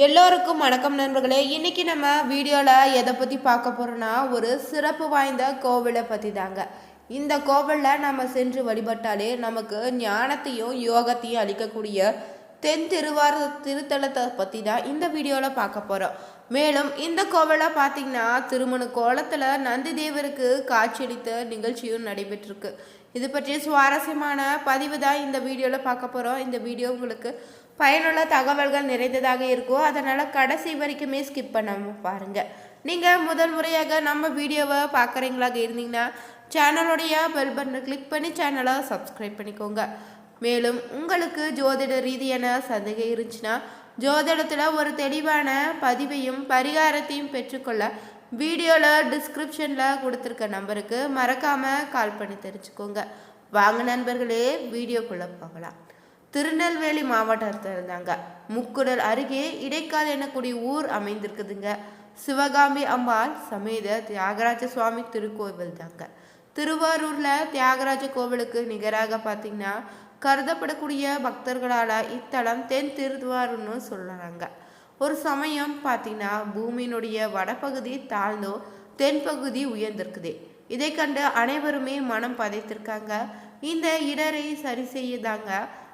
எல்லோருக்கும் வணக்கம் நண்பர்களே. இன்றைக்கி நம்ம வீடியோவில் எதை பற்றி பார்க்க போகிறோன்னா ஒரு சிறப்பு வாய்ந்த கோவிலை பற்றி தாங்க இந்த கோவிலில் நம்ம சென்று வழிபட்டாலே நமக்கு ஞானத்தையும் யோகத்தையும் அளிக்கக்கூடிய தென் திருவார திருத்தலத்தை பற்றி தான் இந்த வீடியோவில் பார்க்க போகிறோம் மேலும் இந்த கோவிலை பார்த்தீங்கன்னா திருமண கோலத்தில் நந்தி தேவருக்கு காட்சியளித்த நிகழ்ச்சியும் நடைபெற்றிருக்கு. இது பற்றிய சுவாரஸ்யமான பதிவு தான் இந்த வீடியோவில் பார்க்க போகிறோம் இந்த வீடியோ உங்களுக்கு பயனுள்ள தகவல்கள் நிறைந்ததாக இருக்கும் அதனால் கடைசி வரைக்குமே ஸ்கிப் பண்ணாமல் பாருங்கள் நீங்கள் முதல் முறையாக நம்ம வீடியோவை பார்க்குறீங்களாக இருந்தீங்கன்னா சேனலுடைய பெல் பட்டனை கிளிக் பண்ணி சேனலை சப்ஸ்கிரைப் பண்ணிக்கோங்க. மேலும் உங்களுக்கு ஜோதிட ரீதியான சந்தேகம் இருந்துச்சுன்னா ஜோதிடத்தில் ஒரு தெளிவான பதிவையும் பரிகாரத்தையும் பெற்றுக்கொள்ள வீடியோவில் டிஸ்கிரிப்ஷனில் கொடுத்துருக்க நம்பருக்கு மறக்காமல் கால் பண்ணி தெரிஞ்சுக்கோங்க. வாங்க நண்பர்களே வீடியோக்குள்ளே போகலாம். திருநெல்வேலி மாவட்டத்தில் இருந்தாங்க. முக்குடல் அருகே இடைக்கால் எனக்கூடிய ஊர் அமைந்திருக்குதுங்க. சிவகாமி அம்பாள் சமேத தியாகராஜ சுவாமி திருக்கோவில் தாங்க. திருவாரூரில் தியாகராஜ கோவிலுக்கு நிகராக பார்த்தீங்கன்னா கருதப்படக்கூடிய பக்தர்களால் இத்தலம் தென் திருவாரூர்னு சொல்கிறாங்க ஒரு சமயம் பார்த்தீங்கன்னா பூமியினுடைய வடபகுதி தாழ்ந்தோ தென்பகுதி உயர்ந்திருக்குது. இதை கண்டு அனைவருமே மனம் பதைத்திருக்காங்க. இந்த இடரை சரி செய்யதாங்க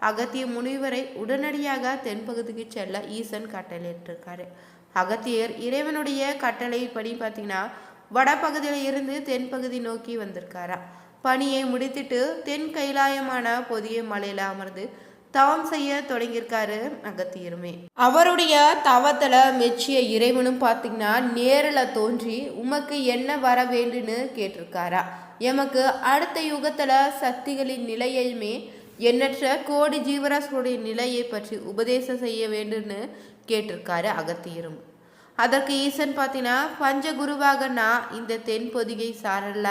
அகத்திய முனிவரை உடனடியாக தென்பகுதிக்கு செல்ல ஈசன் கட்டளையிட்டிருக்காரு. அகத்தியர் இறைவனுடைய கட்டளைப்படி பார்த்தீங்கன்னா வடபகுதியில் இருந்து தென்பகுதி நோக்கி வந்திருக்காரா. பணியை முடித்துட்டு தென் கைலாயமான பொதிய மலையில அமர்ந்து தவம் செய்ய தொடங்கியிருக்காரு அகத்தியருமே. அவருடைய தவத்தில் மெச்சிய இறைவனும் பார்த்தீங்கன்னா நேரில் தோன்றி உமக்கு என்ன வர வேண்டுன்னு கேட்டிருக்காரா. எமக்கு அடுத்த யுகத்தில் சக்திகளின் நிலையுமே எண்ணற்ற கோடி ஜீவராசிகளுடைய நிலையை பற்றி உபதேசம் செய்ய வேண்டும்னு கேட்டிருக்காரு அகத்தியரும். அதற்கு ஈசன் பார்த்தீங்கன்னா பஞ்சகுருவாக நான் இந்த தென் பொதிகை சாரல்ல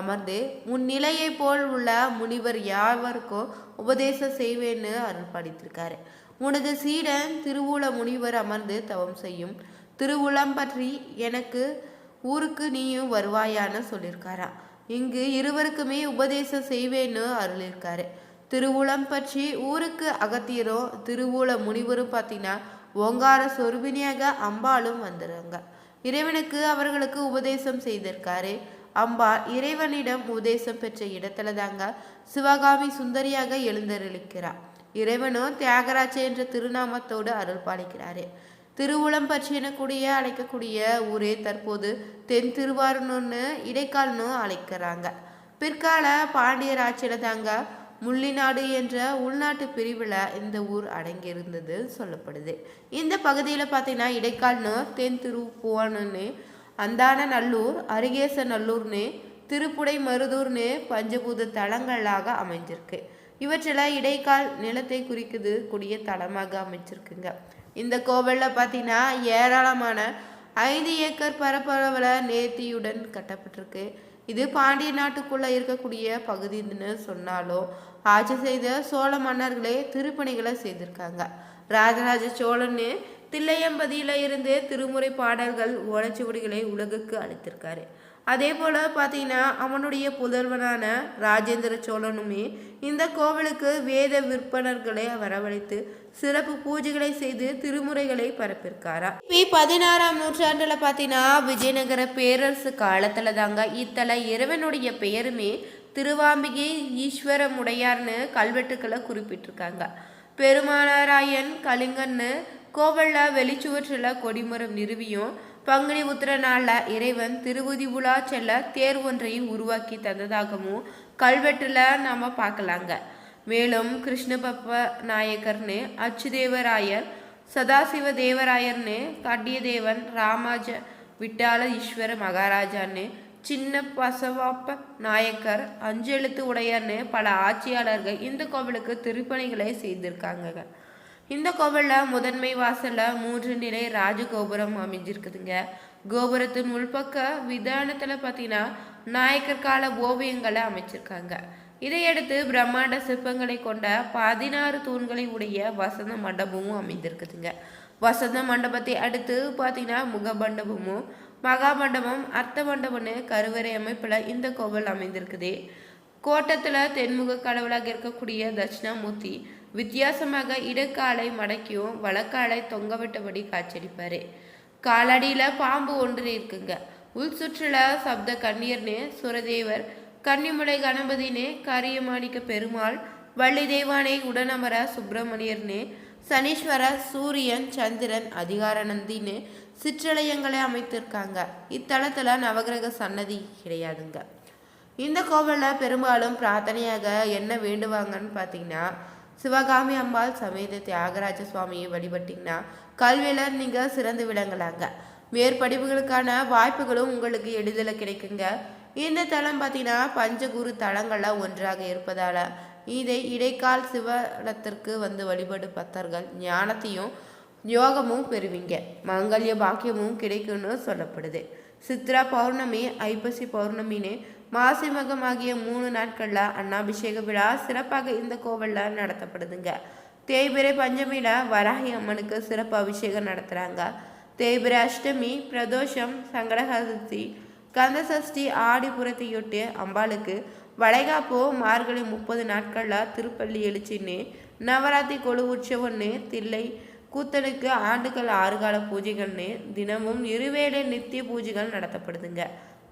அமர்ந்து உன் நிலையை போல் உள்ள முனிவர் யாவருக்கும் உபதேசம் செய்வேன்னு அருள் படித்திருக்காரு. உனது சீடன் திருவூல முனிவர் அமர்ந்து தவம் செய்யும். திருவுளம் பற்றி எனக்கு ஊருக்கு நீயும் வருவாயான்னு சொல்லியிருக்காரா. இங்கு இருவருக்குமே உபதேசம் செய்வேன்னு அருளிருக்காரு திருவுளம் பற்றி ஊருக்கு அகத்தியரும் திருவூல முனிவரும் பார்த்தீங்கன்னா ஓங்கார சொருபினியாக அம்பாளும் வந்துடுறாங்க இறைவனுக்கு அவர்களுக்கு உபதேசம் செய்திருக்காரு. அம்பாள் இறைவனிடம் உபதேசம் பெற்ற இடத்துல தாங்க சிவகாமி சுந்தரியாக எழுந்தருளிக்கிறார் இறைவனும் தியாகராஜ என்ற திருநாமத்தோடு அருள் பாலிக்கிறாரு. திருவுளம் பற்றினக்கூடிய அழைக்கக்கூடிய ஊரே தற்போது தென் திருவாரூர்னு இடைக்கால்னு அழைக்கிறாங்க. பிற்கால பாண்டியராட்சியில தாங்க முள்ளிநாடு என்ற உள்நாட்டு பிரிவில் இந்த ஊர் அடங்கியிருந்தது சொல்லப்படுது. இந்த பகுதியில் பார்த்தீங்கன்னா இடைக்கால்னு தென் திருப்புவனு அந்தான நல்லூர் அருகேச நல்லூர்னு திருப்புடை மருதூர்னு பஞ்சபூத தலங்களாக அமைஞ்சிருக்கு. இவற்றில் இடைக்கால் நிலத்தை குறிக்குது கூடிய தலமாக அமைச்சிருக்குங்க. இந்த கோவிலில் பார்த்தீங்கன்னா ஏராளமான ஐந்து ஏக்கர் பரப்பளவில் நேர்த்தியுடன் கட்டப்பட்டிருக்கு. இது பாண்டிய நாட்டுக்குள்ளே இருக்கக்கூடிய பகுதின்னு சொன்னாலும் ஆட்சி செய்த சோழ மன்னர்களே திருப்பணிகளை செய்திருக்காங்க. ராஜராஜ சோழன்னு தில்லையம்பதியில இருந்து திருமுறை பாடல்கள் ஓலைச்சுவடிகளை உலகுக்கு அளித்திருக்காரு. அதே போல் பார்த்தீங்கன்னா அவனுடைய புதல்வனான ராஜேந்திர சோழனுமே இந்த கோவிலுக்கு வேத விற்பனர்களை வரவழைத்து சிறப்பு பூஜைகளை செய்து திருமுறைகளை பரப்பியிருக்காரா பி பதினாறாம் நூற்றாண்டுல பார்த்தீங்கன்னா விஜயநகர பேரரசு காலத்துல தாங்க இத்தல இறைவனுடைய பெயருமே திருவாம்பிகை ஈஸ்வரமுடையார்னு கல்வெட்டுக்களை குறிப்பிட்டிருக்காங்க. பெருமானாராயன் கலிங்கன்னு கோவிலில் வெளிச்சுவற்றில் கொடிமரம் நிறுவியும் பங்குனி உத்திர நாளில் இறைவன் திருவுதி உலா செல்ல தேர் ஒன்றையும் உருவாக்கி தந்ததாகவும் கல்வெட்டில் நாம் பார்க்கலாங்க. மேலும் கிருஷ்ணபப்ப நாயக்கர்னு அச்சுதேவராயர் சதாசிவ தேவராயர்னு கட்டியதேவன் ராமாஜ விட்டால ஈஸ்வர மகாராஜான்னு சின்ன பசவாப்ப நாயக்கர் அஞ்செழுத்து உடையர்னு பல ஆட்சியாளர்கள் இந்த கோவிலுக்கு திருப்பணிகளை செய்திருக்காங்க இந்த கோவிலில் முதன்மை வாசலில் மூன்று நிலை ராஜகோபுரம் அமைஞ்சிருக்குதுங்க. கோபுரத்தின் உள்பக்க விதானத்தில் பார்த்தீங்கன்னா நாயக்கர் கால ஓவியங்களை அமைச்சிருக்காங்க. இதையடுத்து பிரம்மாண்ட சிற்பங்களை கொண்ட பதினாறு தூண்களை உடைய வசந்த மண்டபமும் அமைந்திருக்குதுங்க. வசந்த மண்டபத்தை அடுத்து பார்த்தீங்கன்னா முகமண்டபமும் மகாமண்டபம் அர்த்த மண்டபம்னு கருவறை அமைப்பில் இந்த கோவில் அமைந்திருக்குது. கோட்டத்தில் தென்முக கடவுளாக இருக்கக்கூடிய தட்சிணாமூர்த்தி வித்தியாசமாக இடக்காலை மடக்கியும் வழக்காலை தொங்கவிட்டபடி காட்சியளிப்பார். காலடியில் பாம்பு ஒன்று இருக்குங்க. உள் சுற்றுலா சப்த கண்ணீர்னு சுரதேவர் கன்னிமுலை கணபதினே கரியமாணிக்க பெருமாள் வள்ளி தேவானே உடனமர சுப்பிரமணியர்னு சனீஸ்வர சூரியன் சந்திரன் அதிகாரநந்தின்னு சிற்றலயங்களை அமைத்திருக்காங்க. இத்தலத்தில் நவகிரக சன்னதி கிடையாதுங்க. இந்த கோவிலில் பெரும்பாலும் பிரார்த்தனையாக என்ன வேண்டுவாங்கன்னு பார்த்தீங்கன்னா சிவகாமி அம்பாள் சமேத தியாகராஜ சுவாமியை வழிபட்டிங்கன்னா கல்வியில் நீங்கள் சிறந்து விளங்கலாங்க. மேற்படிப்புகளுக்கான வாய்ப்புகளும் உங்களுக்கு எளிதில் கிடைக்குங்க. இந்த தலம் பார்த்தீங்கன்னா பஞ்சகுரு தலங்களில் ஒன்றாக இருப்பதால் இதை இடைக்கால் சிவலத்திற்கு வந்து வழிபடு பக்தர்கள் ஞானத்தையும் யோகமும் பெறுவீங்க. மங்கல்ய பாக்கியமும் கிடைக்கும்னு சொல்லப்படுது. சித்ரா பௌர்ணமி ஐப்பசி பௌர்ணமின்னு மாசிமகம் ஆகிய மூணு நாட்களில் அன்னாபிஷேக விழா சிறப்பாக இந்த கோவிலில் நடத்தப்படுதுங்க. தேய்பிரை பஞ்சமியில் வராகி அம்மனுக்கு சிறப்பு அபிஷேகம் நடத்துகிறாங்க தேய்பிரை அஷ்டமி பிரதோஷம் சங்கடஹசி கந்த சஷ்டி ஆடிபுரத்தையொட்டி அம்பாளுக்கு வளைகாப்போ மார்கழி முப்பது நாட்களில் திருப்பள்ளி எழுச்சின்னு நவராத்திரி கொழு உற்சவம்னு தில்லை கூத்தனுக்கு ஆண்டுகள் ஆறுகால பூஜைகள்னு தினமும் இருவேளை நித்திய பூஜைகள் நடத்தப்படுதுங்க.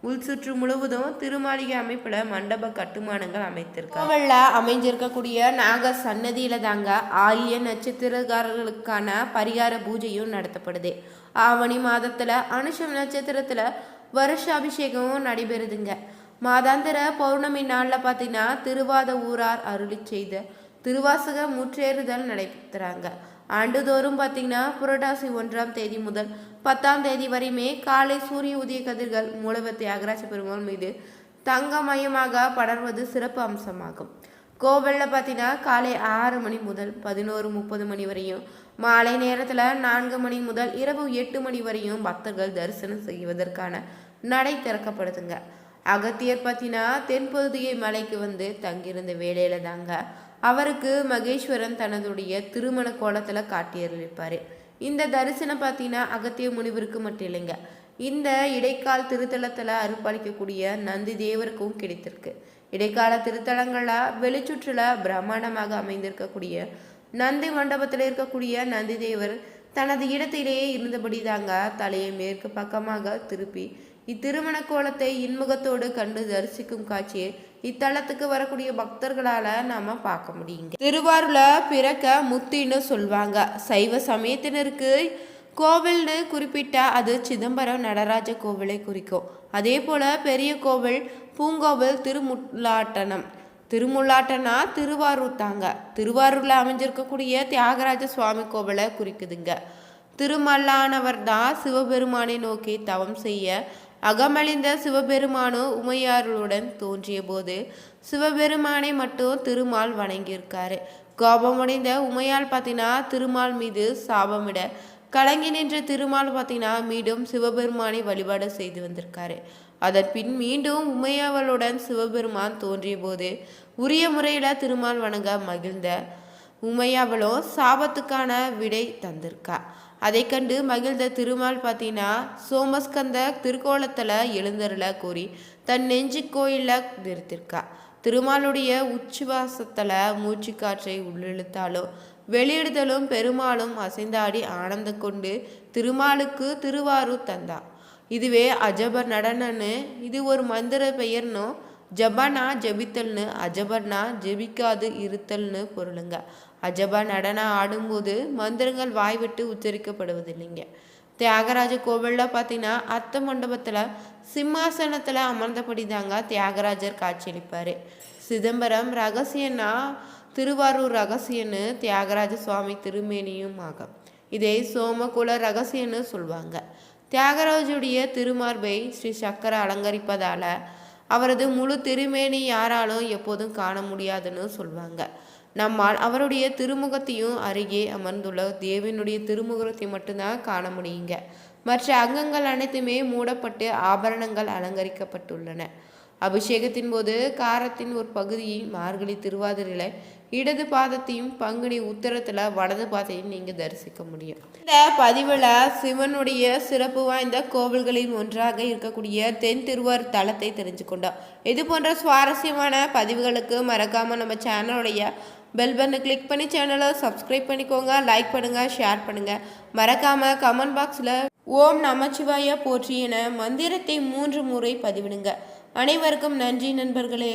உள் சுற்று முழுவதும் திருமாளிகை அமைப்பில் மண்டப கட்டுமானங்கள் அமைத்திருக்காங்க. கோவிலில் அமைஞ்சிருக்கக்கூடிய நாக சன்னதியில தாங்க ஆரிய நட்சத்திரக்காரர்களுக்கான பரிகார பூஜையும் நடத்தப்படுது. ஆவணி மாதத்துல அனுஷம் நட்சத்திரத்துல வருஷ அபிஷேகமும் நடைபெறுதுங்க. மாதாந்திர பௌர்ணமி நாளில் பார்த்தீங்கன்னா திருவாத ஊரார் அருளி செய்த திருவாசக முற்றேறுதல் நடைபெறுறாங்க ஆண்டுதோறும் பார்த்தீங்கன்னா புரட்டாசி ஒன்றாம் தேதி முதல் பத்தாம் தேதி வரையுமே காலை சூரிய உதய கதிர்கள் மூலவர் தியாகராஜ பெருமாள் மீது தங்கமயமாக படர்வது சிறப்பு அம்சமாகும். கோவிலில் பார்த்தீங்கன்னா காலை ஆறு மணி முதல் பதினோரு முப்பது மணி வரையும் மாலை நேரத்தில் நான்கு மணி முதல் இரவு எட்டு மணி வரையும் பக்தர்கள் தரிசனம் செய்வதற்கான நடை திறக்கப்படுதுங்க. அகத்தியர் பார்த்தீங்கன்னா தென்பகுதியை மலைக்கு வந்து தங்கியிருந்த வேலையில தாங்க அவருக்கு மகேஸ்வரன் தனதுடைய திருமண கோலத்தில் காட்டியிருப்பார் இந்த தரிசனம் பார்த்தீங்கன்னா அகத்திய முனிவருக்கு மட்டும் இல்லைங்க. இந்த இடைக்கால் திருத்தலத்தில் அருப்பளிக்கக்கூடிய நந்தி தேவருக்கும் கிடைத்திருக்கு. இடைக்கால திருத்தலங்களாக வெளிச்சுற்றுல பிரம்மாண்டமாக அமைந்திருக்கக்கூடிய நந்தி மண்டபத்தில் இருக்கக்கூடிய நந்தி தேவர் தனது இடத்திலேயே இருந்தபடி தாங்க தலையை மேற்கு பக்கமாக திருப்பி இத்திருமண கோலத்தை இன்முகத்தோடு கண்டு தரிசிக்கும் காட்சியை இத்தலத்துக்கு வரக்கூடிய பக்தர்களால நாம பார்க்க முடியுங்க. திருவாரூர்ல பிறக்க முத்தின்னு சொல்லுவாங்க சைவ சமயத்தினருக்கு கோவில்னு குறிப்பிட்டா அது சிதம்பரம் நடராஜ கோவிலை குறிக்கும். அதே போல பெரிய கோவில் பூங்கோவில் திருமுல்லாட்டனம். திருமுல்லாட்டனா திருவாரூர் தாங்க. திருவாரூர்ல அமைஞ்சிருக்கக்கூடிய தியாகராஜ சுவாமி கோவிலை குறிக்குதுங்க. திருமல்லானவர் தான் சிவபெருமானை நோக்கி தவம் செய்ய அகமழிந்த சிவபெருமானோ உமையாருடன் தோன்றிய போது சிவபெருமானை மட்டும் திருமால் வணங்கியிருக்காரு. கோபமடைந்த உமையால் பார்த்தீங்கன்னா திருமால் மீது சாபமிட கலங்கி நின்ற திருமால் பார்த்தீங்கன்னா மீண்டும் சிவபெருமானை வழிபாடு செய்து வந்திருக்காரு. அதன் பின் மீண்டும் உமையவளுடன் சிவபெருமான் தோன்றிய போது உரிய முறையில் திருமால் வணங்க மகிழ்ந்த உமையாவளும் சாபத்துக்கான விடை தந்திருக்கா. அதை கண்டு மகிழ்ந்த திருமால் பார்த்தீங்கன்னா சோமஸ்கந்த திருக்கோலத்தில் எழுந்தருள கூறி தன் நெஞ்சு கோயிலில் நிறுத்திருக்கா திருமாலுடைய உச்சுவாசத்தில் மூச்சு காற்றை உள்ளிழுத்தாலும் வெளியிடுதலும் பெருமாளும் அசைந்தாடி ஆனந்த கொண்டு திருமாலுக்கு திருவாரூர் தந்தா. இதுவே அஜபர் நடனன்னு இது ஒரு மந்திர பெயர்னோ ஜபனா ஜபித்தல்னு அஜபர்னா ஜெபிக்காது இருத்தல்னு பொருளுங்க. அஜபா நடனம் ஆடும்போது மந்திரங்கள் வாய் விட்டு உச்சரிக்கப்படுவதில்லைங்க. தியாகராஜ கோவிலில் பார்த்தீங்கன்னா அத்த மண்டபத்தில் சிம்மாசனத்தில் அமர்ந்தபடி தாங்க தியாகராஜர் காட்சியளிப்பார். சிதம்பரம் ரகசியன்னா திருவாரூர் ரகசியன்னு தியாகராஜ சுவாமி திருமேனியும் ஆகும். இதை சோமகுல ரகசியன்னு சொல்லுவாங்க தியாகராஜுடைய திருமார்பை ஸ்ரீ சக்கர அலங்கரிப்பதால் அவரது முழு திருமேனி யாராலும் எப்போதும் காண முடியாதுன்னு சொல்வாங்க. நம்மால் அவருடைய திருமுகத்தையும் அருகே அமர்ந்துள்ள தேவனுடைய திருமுகத்தை மட்டும்தான் காண முடியுங்க. மற்ற அங்கங்கள் அனைத்துமே மூடப்பட்டு ஆபரணங்கள் அலங்கரிக்கப்பட்டுள்ளன. அபிஷேகத்தின் போது காரத்தின் ஒரு பகுதியை மார்கழி திருவாதிரையில் இடது பாதத்தையும் பங்குனி உத்தரத்தில் வலது பாதையும் நீங்கள் தரிசிக்க முடியும். இந்த பதிவில் சிவனுடைய சிறப்பு வாய்ந்த கோவில்களில் ஒன்றாக இருக்கக்கூடிய தென் திருவார் தலத்தை தெரிஞ்சு கொண்டோம் இது போன்ற சுவாரஸ்யமான பதிவுகளுக்கு மறக்காமல் நம்ம சேனலுடைய பெல் பட்டனை கிளிக் பண்ணி சேனலை சப்ஸ்கிரைப் பண்ணிக்கோங்க லைக் பண்ணுங்கள் ஷேர் பண்ணுங்கள் மறக்காமல் கமெண்ட் பாக்ஸில் ஓம் நமச்சிவாய போற்றி என மந்திரத்தை மூன்று முறை பதிவிடுங்க. அனைவருக்கும் நன்றி நண்பர்களே.